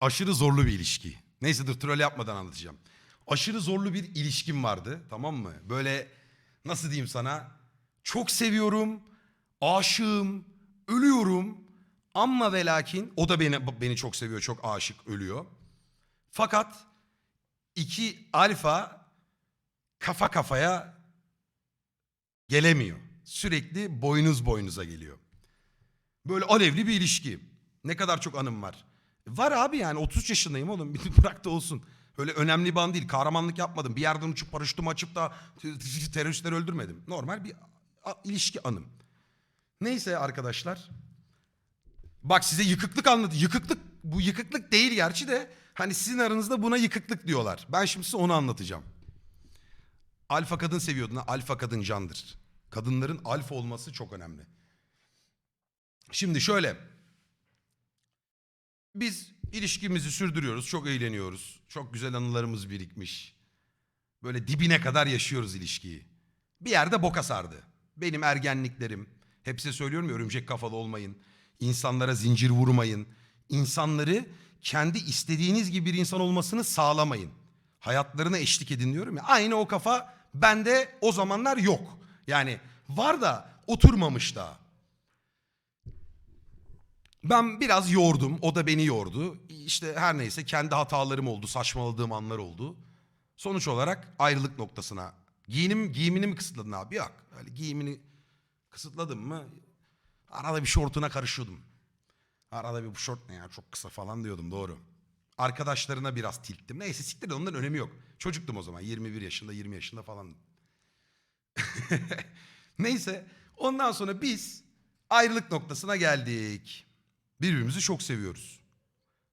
Aşırı zorlu bir ilişki. Neyse dur troll yapmadan anlatacağım. Aşırı zorlu bir ilişkim vardı tamam mı? Böyle nasıl diyeyim sana? Çok seviyorum, aşığım, ölüyorum. Ama ve lakin o da beni beni çok seviyor, çok aşık, ölüyor. Fakat iki alfa kafa kafaya gelemiyor. Sürekli boynuz boynuza geliyor. Böyle alevli bir ilişki. Ne kadar çok anım var. Var abi yani 33 yaşındayım oğlum. Bırak da olsun. Öyle önemli bir an değil. Kahramanlık yapmadım. Bir yerden uçup paraşütümü açıp da teröristleri öldürmedim. Normal bir ilişki anım. Neyse arkadaşlar. Bak size yıkıklık anladı. Yıkıklık bu yıkıklık değil gerçi de hani sizin aranızda buna yıkıklık diyorlar. Ben şimdi size onu anlatacağım. Alfa kadın seviyordun. Alfa kadın candır. Kadınların alfa olması çok önemli. Şimdi şöyle. Biz ilişkimizi sürdürüyoruz. Çok eğleniyoruz. Çok güzel anılarımız birikmiş. Böyle dibine kadar yaşıyoruz ilişkiyi. Bir yerde boka sardı. Benim ergenliklerim. Hepsi söylüyorum ya örümcek kafalı olmayın. İnsanlara zincir vurmayın. İnsanları kendi istediğiniz gibi bir insan olmasını sağlamayın. Hayatlarına eşlik edin diyorum ya. Aynı o kafa bende o zamanlar yok. Yani var da oturmamış daha. Ben biraz yordum. O da beni yordu. İşte her neyse kendi hatalarım oldu. Saçmaladığım anlar oldu. Sonuç olarak ayrılık noktasına. Giyinim, giyimini mi kısıtladın abi? Yok. Öyle giyimini kısıtladım mı? Arada bir şortuna karışıyordum. Arada bir bu şort ne ya çok kısa falan diyordum doğru. Arkadaşlarına biraz tilttim. Neyse siktir onların önemi yok. Çocuktum o zaman 21 yaşında 20 yaşında falan. Neyse ondan sonra biz ayrılık noktasına geldik. Birbirimizi çok seviyoruz.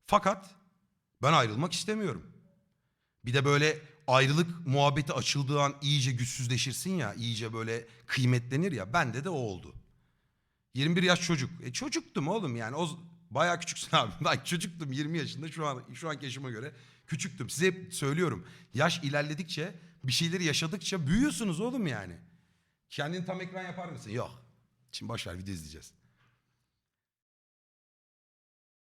Fakat ben ayrılmak istemiyorum. Bir de böyle ayrılık muhabbeti açıldığı an iyice güçsüzleşirsin ya, iyice böyle kıymetlenir ya. Bende de o oldu. 21 yaş çocuk. E çocuktum oğlum yani. O bayağı küçüksün abi. Ben çocuktum 20 yaşında şu an şu anki yaşıma göre küçüktüm. Size hep söylüyorum. Yaş ilerledikçe, bir şeyleri yaşadıkça büyüyorsunuz oğlum yani. Kendini tam ekran yapar mısın? Yok. Şimdi boş ver video izleyeceğiz.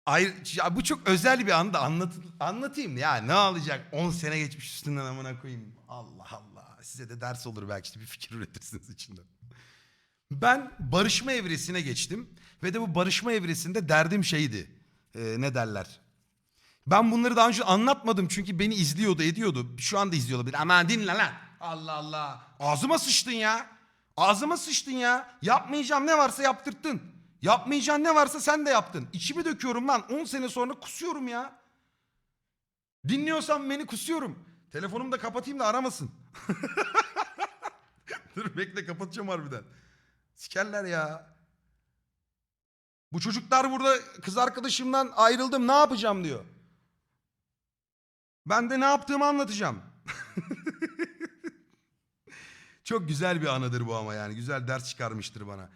Ay, ya bu çok özel bir anda anlat, anlatayım ya ne olacak 10 sene geçmiş üstünden amına koyayım. Allah Allah. Size de ders olur belki işte bir fikir üretirsiniz içinden. Ben barışma evresine geçtim ve de bu barışma evresinde derdim şeydi. Ee, ne derler? Ben bunları daha önce anlatmadım çünkü beni izliyordu ediyordu. Şu anda izliyor olabilir aman dinle lan. Allah Allah. Ağzıma sıçtın ya. Ağzıma sıçtın ya. Yapmayacağım ne varsa yaptırttın. Yapmayacağın ne varsa sen de yaptın. İçimi döküyorum lan. 10 sene sonra kusuyorum ya. Dinliyorsan beni kusuyorum. Telefonumu da kapatayım da aramasın. Dur bekle kapatacağım harbiden. Sikerler ya. Bu çocuklar burada kız arkadaşımdan ayrıldım ne yapacağım diyor. Ben de ne yaptığımı anlatacağım. Çok güzel bir anıdır bu ama yani. Güzel ders çıkarmıştır bana.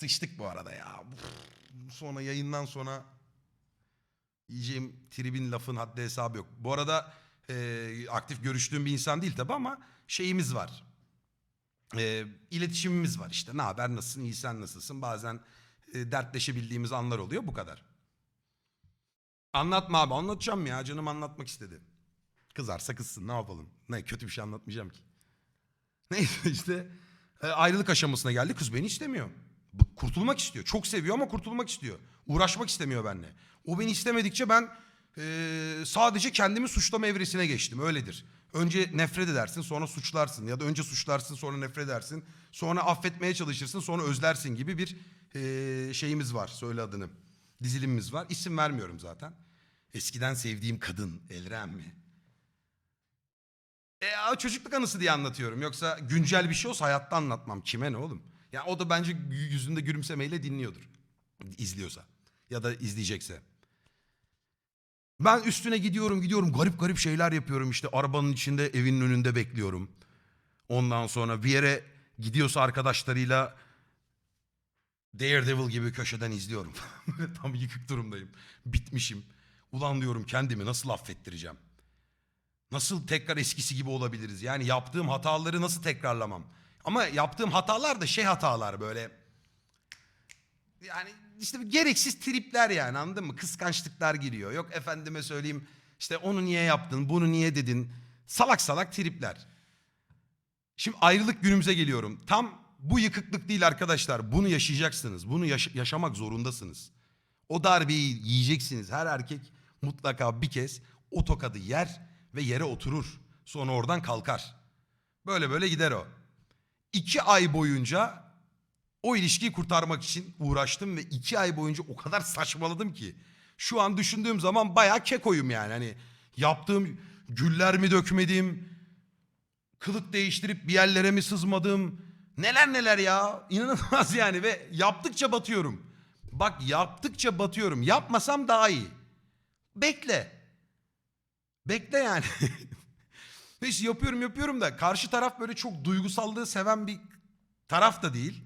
Sıçtık bu arada ya. Sonra yayından sonra yiyeceğim tribin lafın haddi hesabı yok. Bu arada e, aktif görüştüğüm bir insan değil tabi ama şeyimiz var. E, iletişimimiz var işte. Ne haber nasılsın iyi sen nasılsın? Bazen e, dertleşebildiğimiz anlar oluyor bu kadar. Anlatma abi anlatacağım ya canım anlatmak istedi. Kızarsa kızsın ne yapalım? Ne kötü bir şey anlatmayacağım ki. Neyse işte e, ayrılık aşamasına geldi. Kız beni istemiyor. Kurtulmak istiyor. Çok seviyor ama kurtulmak istiyor. Uğraşmak istemiyor benimle. O beni istemedikçe ben e, sadece kendimi suçlama evresine geçtim. Öyledir. Önce nefret edersin sonra suçlarsın. Ya da önce suçlarsın sonra nefret edersin. Sonra affetmeye çalışırsın sonra özlersin gibi bir e, şeyimiz var. Söyle adını. Dizilimimiz var. İsim vermiyorum zaten. Eskiden sevdiğim kadın Elrem mi? E, çocukluk anısı diye anlatıyorum. Yoksa güncel bir şey olsa hayatta anlatmam. Kime ne oğlum? Ya o da bence yüzünde gülümsemeyle dinliyordur. İzliyorsa. Ya da izleyecekse. Ben üstüne gidiyorum gidiyorum garip garip şeyler yapıyorum işte arabanın içinde evinin önünde bekliyorum. Ondan sonra bir yere gidiyorsa arkadaşlarıyla Daredevil gibi köşeden izliyorum. Tam yıkık durumdayım. Bitmişim. Ulan diyorum kendimi nasıl affettireceğim? Nasıl tekrar eskisi gibi olabiliriz? Yani yaptığım hataları nasıl tekrarlamam? Ama yaptığım hatalar da şey hatalar böyle. Yani işte gereksiz tripler yani anladın mı? Kıskançlıklar giriyor. Yok efendime söyleyeyim işte onu niye yaptın, bunu niye dedin. Salak salak tripler. Şimdi ayrılık günümüze geliyorum. Tam bu yıkıklık değil arkadaşlar. Bunu yaşayacaksınız. Bunu yaş- yaşamak zorundasınız. O darbeyi yiyeceksiniz. Her erkek mutlaka bir kez o tokadı yer ve yere oturur. Sonra oradan kalkar. Böyle böyle gider o. İki ay boyunca o ilişkiyi kurtarmak için uğraştım ve iki ay boyunca o kadar saçmaladım ki. Şu an düşündüğüm zaman bayağı kekoyum yani. Hani yaptığım güller mi dökmedim, kılık değiştirip bir yerlere mi sızmadım, neler neler ya. İnanılmaz yani ve yaptıkça batıyorum. Bak yaptıkça batıyorum. Yapmasam daha iyi. Bekle. Bekle yani. Neyse yapıyorum yapıyorum da karşı taraf böyle çok duygusallığı seven bir taraf da değil.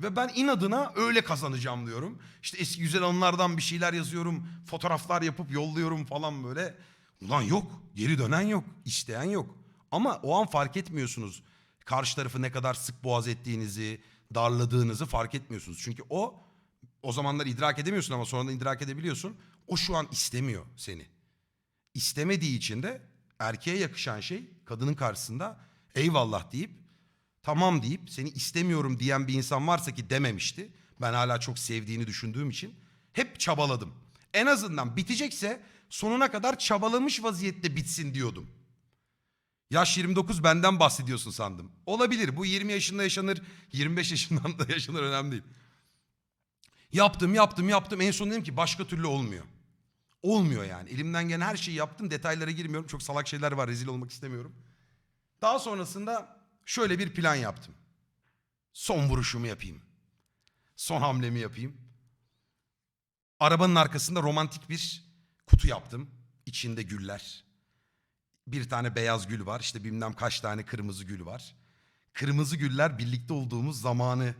Ve ben inadına öyle kazanacağım diyorum. İşte eski güzel anılardan bir şeyler yazıyorum. Fotoğraflar yapıp yolluyorum falan böyle. Ulan yok. Geri dönen yok. isteyen yok. Ama o an fark etmiyorsunuz. Karşı tarafı ne kadar sık boğaz ettiğinizi, darladığınızı fark etmiyorsunuz. Çünkü o o zamanlar idrak edemiyorsun ama sonradan idrak edebiliyorsun. O şu an istemiyor seni. İstemediği için de erkeğe yakışan şey kadının karşısında eyvallah deyip tamam deyip seni istemiyorum diyen bir insan varsa ki dememişti. Ben hala çok sevdiğini düşündüğüm için hep çabaladım. En azından bitecekse sonuna kadar çabalamış vaziyette bitsin diyordum. Yaş 29 benden bahsediyorsun sandım. Olabilir bu 20 yaşında yaşanır 25 yaşından da yaşanır önemli değil. Yaptım yaptım yaptım en son dedim ki başka türlü olmuyor. Olmuyor yani. Elimden gelen her şeyi yaptım. Detaylara girmiyorum. Çok salak şeyler var. Rezil olmak istemiyorum. Daha sonrasında şöyle bir plan yaptım. Son vuruşumu yapayım. Son hamlemi yapayım. Arabanın arkasında romantik bir kutu yaptım. İçinde güller. Bir tane beyaz gül var. İşte bilmem kaç tane kırmızı gül var. Kırmızı güller birlikte olduğumuz zamanı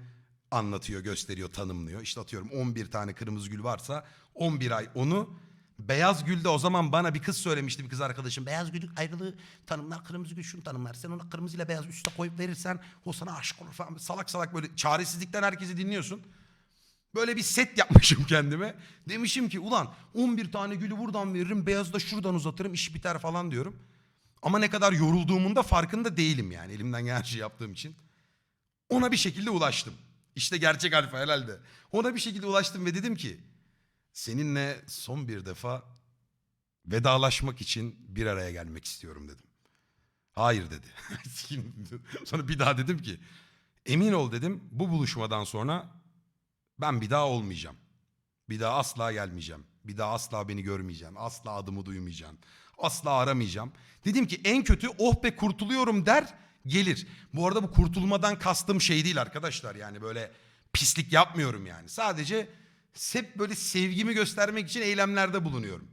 anlatıyor, gösteriyor, tanımlıyor. İşte atıyorum 11 tane kırmızı gül varsa 11 ay onu Beyaz Gül'de o zaman bana bir kız söylemişti bir kız arkadaşım. Beyaz Gül ayrılığı tanımlar, kırmızı gül şunu tanımlar. Sen ona kırmızı ile beyaz üste koyup verirsen o sana aşık olur falan. Salak salak böyle çaresizlikten herkesi dinliyorsun. Böyle bir set yapmışım kendime. Demişim ki ulan 11 tane gülü buradan veririm, beyazı da şuradan uzatırım, iş biter falan diyorum. Ama ne kadar yorulduğumun da farkında değilim yani elimden gelen her şeyi yaptığım için. Ona bir şekilde ulaştım. İşte gerçek alfa herhalde. Ona bir şekilde ulaştım ve dedim ki seninle son bir defa vedalaşmak için bir araya gelmek istiyorum dedim. Hayır dedi. sonra bir daha dedim ki emin ol dedim bu buluşmadan sonra ben bir daha olmayacağım. Bir daha asla gelmeyeceğim. Bir daha asla beni görmeyeceğim. Asla adımı duymayacağım. Asla aramayacağım. Dedim ki en kötü oh be kurtuluyorum der gelir. Bu arada bu kurtulmadan kastım şey değil arkadaşlar. Yani böyle pislik yapmıyorum yani. Sadece hep böyle sevgimi göstermek için eylemlerde bulunuyorum.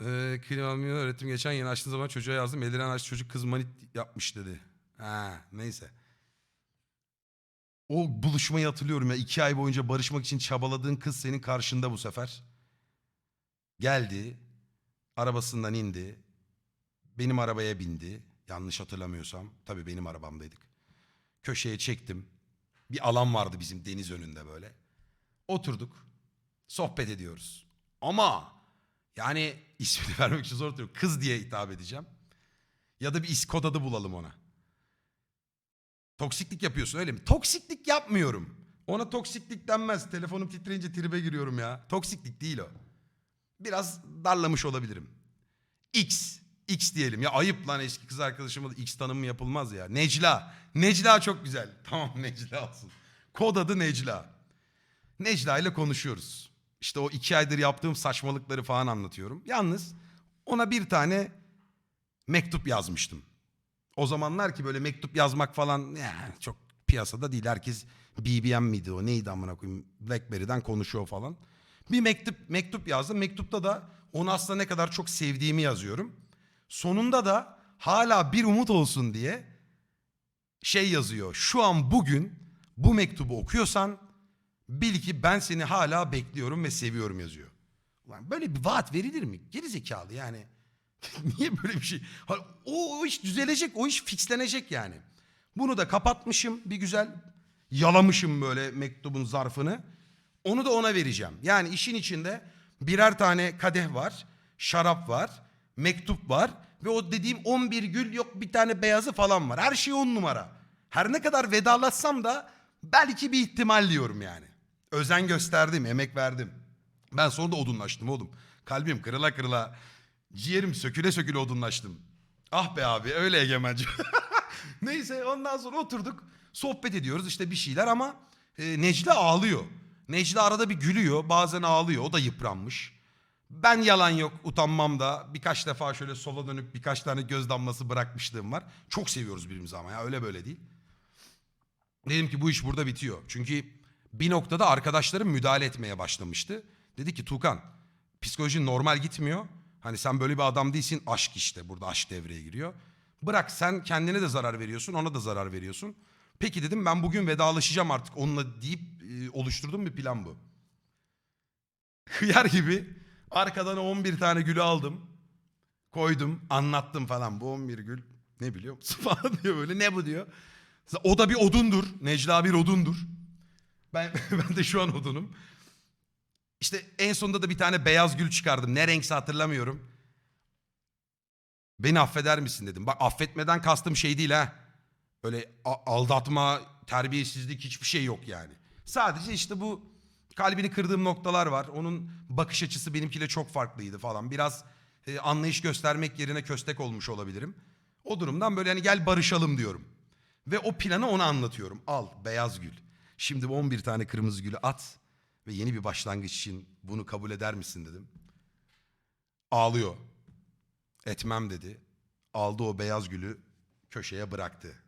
Ee, Klimamio öğretim geçen yeni açtığım zaman çocuğa yazdım. Eliren aç çocuk kız manit yapmış dedi. Ha neyse. O buluşmayı hatırlıyorum ya. iki ay boyunca barışmak için çabaladığın kız senin karşında bu sefer. Geldi. Arabasından indi. Benim arabaya bindi. Yanlış hatırlamıyorsam. Tabii benim arabamdaydık. Köşeye çektim. Bir alan vardı bizim deniz önünde böyle. Oturduk. Sohbet ediyoruz. Ama yani ismini vermek için zor tutuyorum. Kız diye hitap edeceğim. Ya da bir is kod adı bulalım ona. Toksiklik yapıyorsun öyle mi? Toksiklik yapmıyorum. Ona toksiklik denmez. Telefonum titreyince tribe giriyorum ya. Toksiklik değil o. Biraz darlamış olabilirim. X. X diyelim. Ya ayıp lan eski kız arkadaşıma da X tanımı yapılmaz ya. Necla. Necla çok güzel. Tamam Necla olsun. Kod adı Necla. Necla ile konuşuyoruz. İşte o iki aydır yaptığım saçmalıkları falan anlatıyorum. Yalnız ona bir tane mektup yazmıştım. O zamanlar ki böyle mektup yazmak falan ya, çok piyasada değil. Herkes BBM miydi o neydi amına koyayım Blackberry'den konuşuyor falan. Bir mektup mektup yazdım. Mektupta da onu aslında ne kadar çok sevdiğimi yazıyorum. Sonunda da hala bir umut olsun diye şey yazıyor. Şu an bugün bu mektubu okuyorsan bil ki ben seni hala bekliyorum ve seviyorum yazıyor. Ulan böyle bir vaat verilir mi? Geri zekalı yani. Niye böyle bir şey? O, o iş düzelecek, o iş fixlenecek yani. Bunu da kapatmışım bir güzel. Yalamışım böyle mektubun zarfını. Onu da ona vereceğim. Yani işin içinde birer tane kadeh var, şarap var, mektup var ve o dediğim 11 gül yok bir tane beyazı falan var. Her şey on numara. Her ne kadar vedalaşsam da belki bir ihtimal diyorum yani. Özen gösterdim, emek verdim. Ben sonra da odunlaştım oğlum. Kalbim kırıla kırıla, ciğerim söküle söküle odunlaştım. Ah be abi öyle egemenci. Neyse ondan sonra oturduk sohbet ediyoruz işte bir şeyler ama e, Necla ağlıyor. Necla arada bir gülüyor bazen ağlıyor o da yıpranmış. Ben yalan yok utanmam da birkaç defa şöyle sola dönüp birkaç tane göz damlası bırakmışlığım var. Çok seviyoruz birbirimizi ama ya öyle böyle değil. Dedim ki bu iş burada bitiyor. Çünkü bir noktada arkadaşlarım müdahale etmeye başlamıştı. Dedi ki Tukan psikolojin normal gitmiyor. Hani sen böyle bir adam değilsin aşk işte burada aşk devreye giriyor. Bırak sen kendine de zarar veriyorsun ona da zarar veriyorsun. Peki dedim ben bugün vedalaşacağım artık onunla deyip e, oluşturduğum bir plan bu. Hıyar gibi arkadan 11 tane gülü aldım. Koydum anlattım falan bu 11 gül ne biliyor musun falan diyor böyle ne bu diyor. O da bir odundur. Necla bir odundur. Ben, ben de şu an odunum. İşte en sonunda da bir tane beyaz gül çıkardım. Ne renkse hatırlamıyorum. Beni affeder misin dedim. Bak affetmeden kastım şey değil ha. Öyle aldatma, terbiyesizlik hiçbir şey yok yani. Sadece işte bu kalbini kırdığım noktalar var. Onun bakış açısı benimkiyle çok farklıydı falan. Biraz e, anlayış göstermek yerine köstek olmuş olabilirim. O durumdan böyle hani gel barışalım diyorum. Ve o planı ona anlatıyorum. Al beyaz gül. Şimdi bu 11 tane kırmızı gülü at ve yeni bir başlangıç için bunu kabul eder misin dedim. Ağlıyor. Etmem dedi. Aldı o beyaz gülü köşeye bıraktı.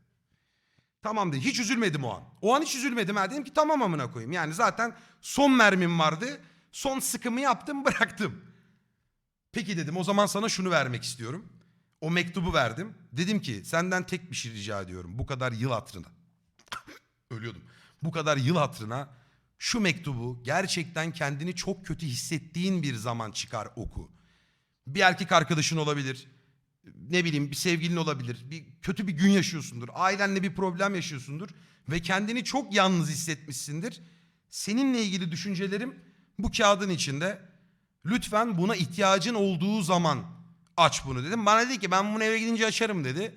Tamam dedi. Hiç üzülmedim o an. O an hiç üzülmedim. Ha. Dedim ki tamam amına koyayım. Yani zaten son mermim vardı. Son sıkımı yaptım bıraktım. Peki dedim o zaman sana şunu vermek istiyorum. O mektubu verdim. Dedim ki senden tek bir şey rica ediyorum. Bu kadar yıl hatırına. Ölüyordum. Bu kadar yıl hatırına şu mektubu gerçekten kendini çok kötü hissettiğin bir zaman çıkar oku. Bir erkek arkadaşın olabilir. Ne bileyim bir sevgilin olabilir. Bir kötü bir gün yaşıyorsundur. Ailenle bir problem yaşıyorsundur ve kendini çok yalnız hissetmişsindir. Seninle ilgili düşüncelerim bu kağıdın içinde. Lütfen buna ihtiyacın olduğu zaman aç bunu dedim. Bana dedi ki ben bunu eve gidince açarım dedi.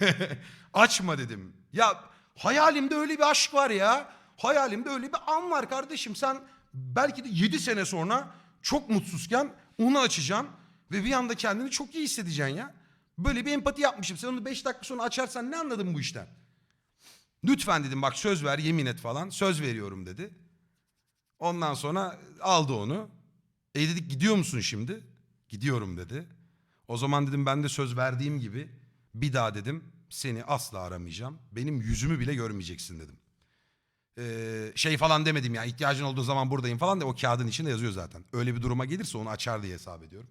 Açma dedim. Ya hayalimde öyle bir aşk var ya. Hayalimde öyle bir an var kardeşim. Sen belki de 7 sene sonra çok mutsuzken onu açacaksın ve bir anda kendini çok iyi hissedeceksin ya. Böyle bir empati yapmışım. Sen onu 5 dakika sonra açarsan ne anladın bu işten? Lütfen dedim bak söz ver yemin et falan. Söz veriyorum dedi. Ondan sonra aldı onu. E dedik gidiyor musun şimdi? Gidiyorum dedi. O zaman dedim ben de söz verdiğim gibi bir daha dedim seni asla aramayacağım. Benim yüzümü bile görmeyeceksin dedim. Ee, şey falan demedim ya ihtiyacın olduğu zaman buradayım falan da o kağıdın içinde yazıyor zaten. Öyle bir duruma gelirse onu açar diye hesap ediyorum.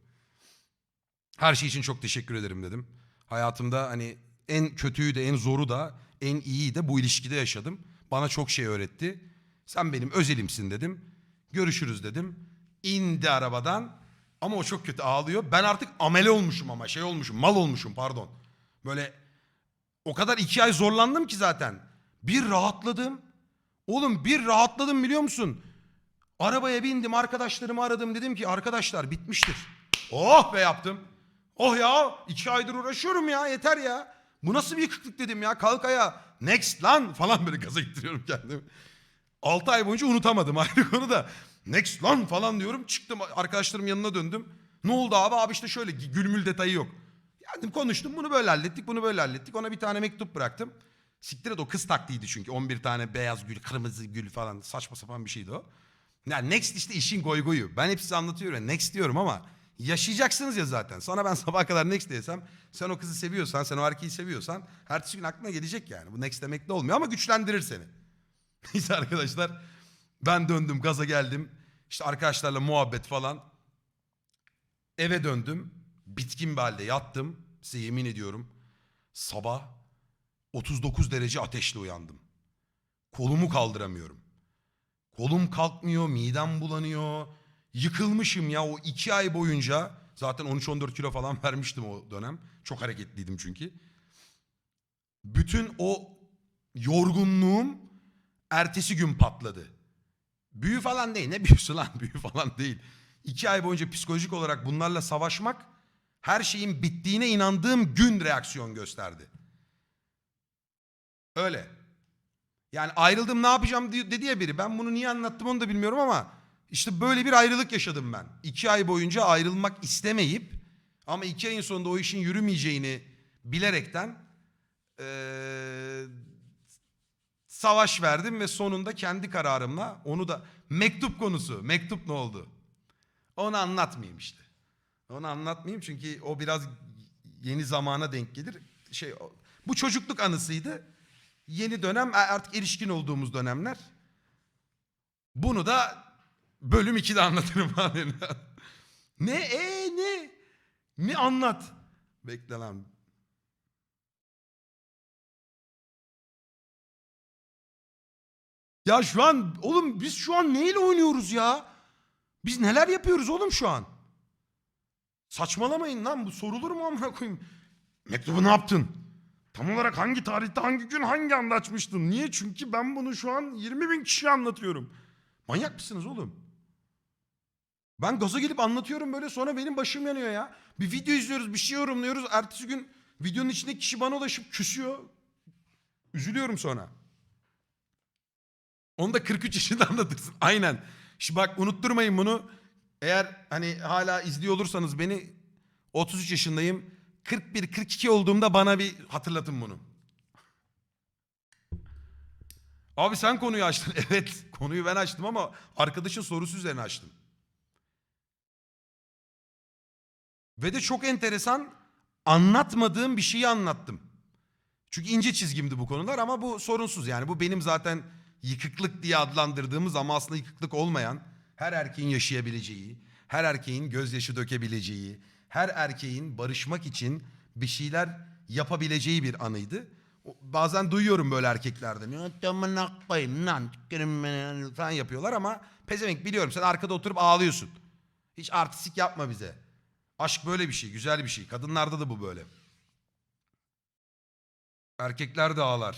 Her şey için çok teşekkür ederim dedim. Hayatımda hani en kötüyü de en zoru da en iyiyi de bu ilişkide yaşadım. Bana çok şey öğretti. Sen benim özelimsin dedim. Görüşürüz dedim. İndi arabadan ama o çok kötü ağlıyor. Ben artık amele olmuşum ama şey olmuşum mal olmuşum pardon. Böyle o kadar iki ay zorlandım ki zaten. Bir rahatladım. Oğlum bir rahatladım biliyor musun? Arabaya bindim arkadaşlarımı aradım dedim ki arkadaşlar bitmiştir. Oh be yaptım. Oh ya iki aydır uğraşıyorum ya yeter ya. Bu nasıl bir yıkıklık dedim ya kalk ayağa. Next lan falan böyle gaza ittiriyorum kendimi. 6 ay boyunca unutamadım ayrı konu da. Next lan falan diyorum. Çıktım arkadaşlarım yanına döndüm. Ne oldu abi? Abi işte şöyle gülmül detayı yok. Geldim konuştum bunu böyle hallettik bunu böyle hallettik. Ona bir tane mektup bıraktım. Siktir et o kız taklidi çünkü 11 tane beyaz gül, kırmızı gül falan saçma sapan bir şeydi o. Yani next işte işin goy goyu. Ben hep size anlatıyorum next diyorum ama yaşayacaksınız ya zaten. Sonra ben sabaha kadar next desem sen o kızı seviyorsan sen o erkeği seviyorsan ertesi gün aklına gelecek yani. Bu next demek de olmuyor ama güçlendirir seni. Neyse arkadaşlar ben döndüm gaza geldim. İşte arkadaşlarla muhabbet falan. Eve döndüm. Bitkin bir halde yattım. Size yemin ediyorum. Sabah 39 derece ateşle uyandım. Kolumu kaldıramıyorum. Kolum kalkmıyor, midem bulanıyor. Yıkılmışım ya o iki ay boyunca. Zaten 13-14 kilo falan vermiştim o dönem. Çok hareketliydim çünkü. Bütün o yorgunluğum ertesi gün patladı. Büyü falan değil. Ne büyüsü lan? Büyü falan değil. İki ay boyunca psikolojik olarak bunlarla savaşmak her şeyin bittiğine inandığım gün reaksiyon gösterdi. Öyle. Yani ayrıldım ne yapacağım dedi ya biri. Ben bunu niye anlattım onu da bilmiyorum ama işte böyle bir ayrılık yaşadım ben. İki ay boyunca ayrılmak istemeyip ama iki ayın sonunda o işin yürümeyeceğini bilerekten eee, savaş verdim ve sonunda kendi kararımla onu da mektup konusu. Mektup ne oldu? Onu anlatmayayım işte. Onu anlatmayayım çünkü o biraz yeni zamana denk gelir. Şey bu çocukluk anısıydı. Yeni dönem e, artık erişkin olduğumuz dönemler. Bunu da bölüm 2'de anlatırım abi. ne e ne? Ne anlat? Bekle lan. Ya şu an oğlum biz şu an neyle oynuyoruz ya? Biz neler yapıyoruz oğlum şu an? Saçmalamayın lan bu sorulur mu amına koyayım? Mektubu ne yaptın? Tam olarak hangi tarihte, hangi gün, hangi anda açmıştın? Niye? Çünkü ben bunu şu an 20 bin kişiye anlatıyorum. Manyak mısınız oğlum? Ben gaza gelip anlatıyorum böyle sonra benim başım yanıyor ya. Bir video izliyoruz, bir şey yorumluyoruz. Ertesi gün videonun içindeki kişi bana ulaşıp küsüyor. Üzülüyorum sonra. Onu da 43 yaşında anlatırsın. Aynen. Şimdi bak unutturmayın bunu. Eğer hani hala izliyor olursanız beni 33 yaşındayım. 41-42 olduğumda bana bir hatırlatın bunu. Abi sen konuyu açtın. Evet konuyu ben açtım ama arkadaşın sorusu üzerine açtım. Ve de çok enteresan anlatmadığım bir şeyi anlattım. Çünkü ince çizgimdi bu konular ama bu sorunsuz yani. Bu benim zaten yıkıklık diye adlandırdığımız ama aslında yıkıklık olmayan her erkeğin yaşayabileceği, her erkeğin gözyaşı dökebileceği, her erkeğin barışmak için bir şeyler yapabileceği bir anıydı. Bazen duyuyorum böyle erkeklerden. "Ya tamına koyayım lan, tükerim beni," falan yapıyorlar ama pezevenk biliyorum sen arkada oturup ağlıyorsun. Hiç artistik yapma bize. Aşk böyle bir şey, güzel bir şey. Kadınlarda da bu böyle. Erkekler de ağlar.